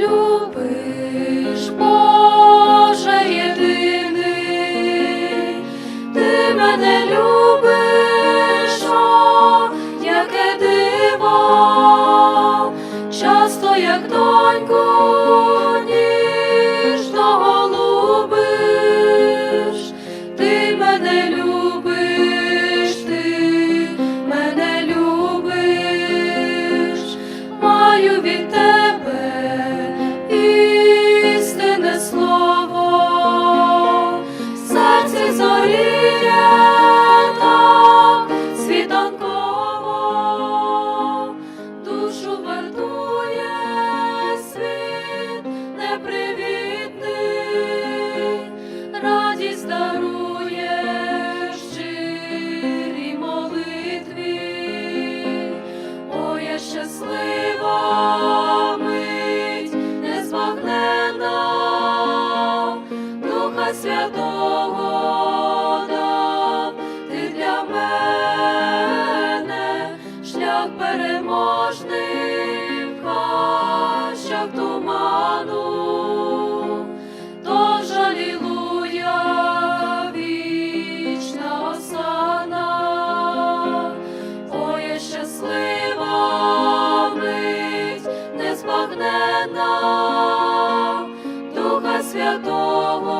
любиш, Боже єдиний, ти мене любиш. Духа Святого.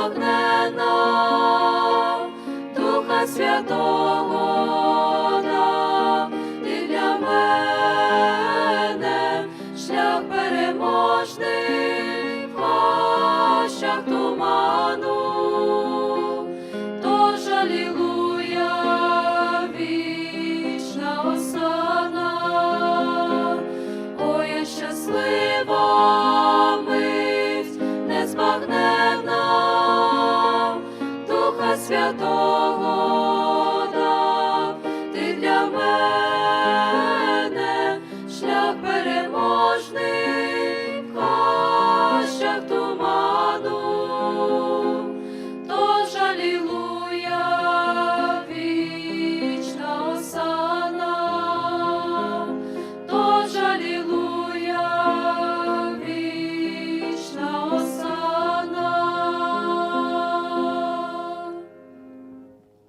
прагне нам Духа Святого, для мене шлях переможний в туману, тож алілуя, вічна осана, ой, щаслива не збагне. Святого.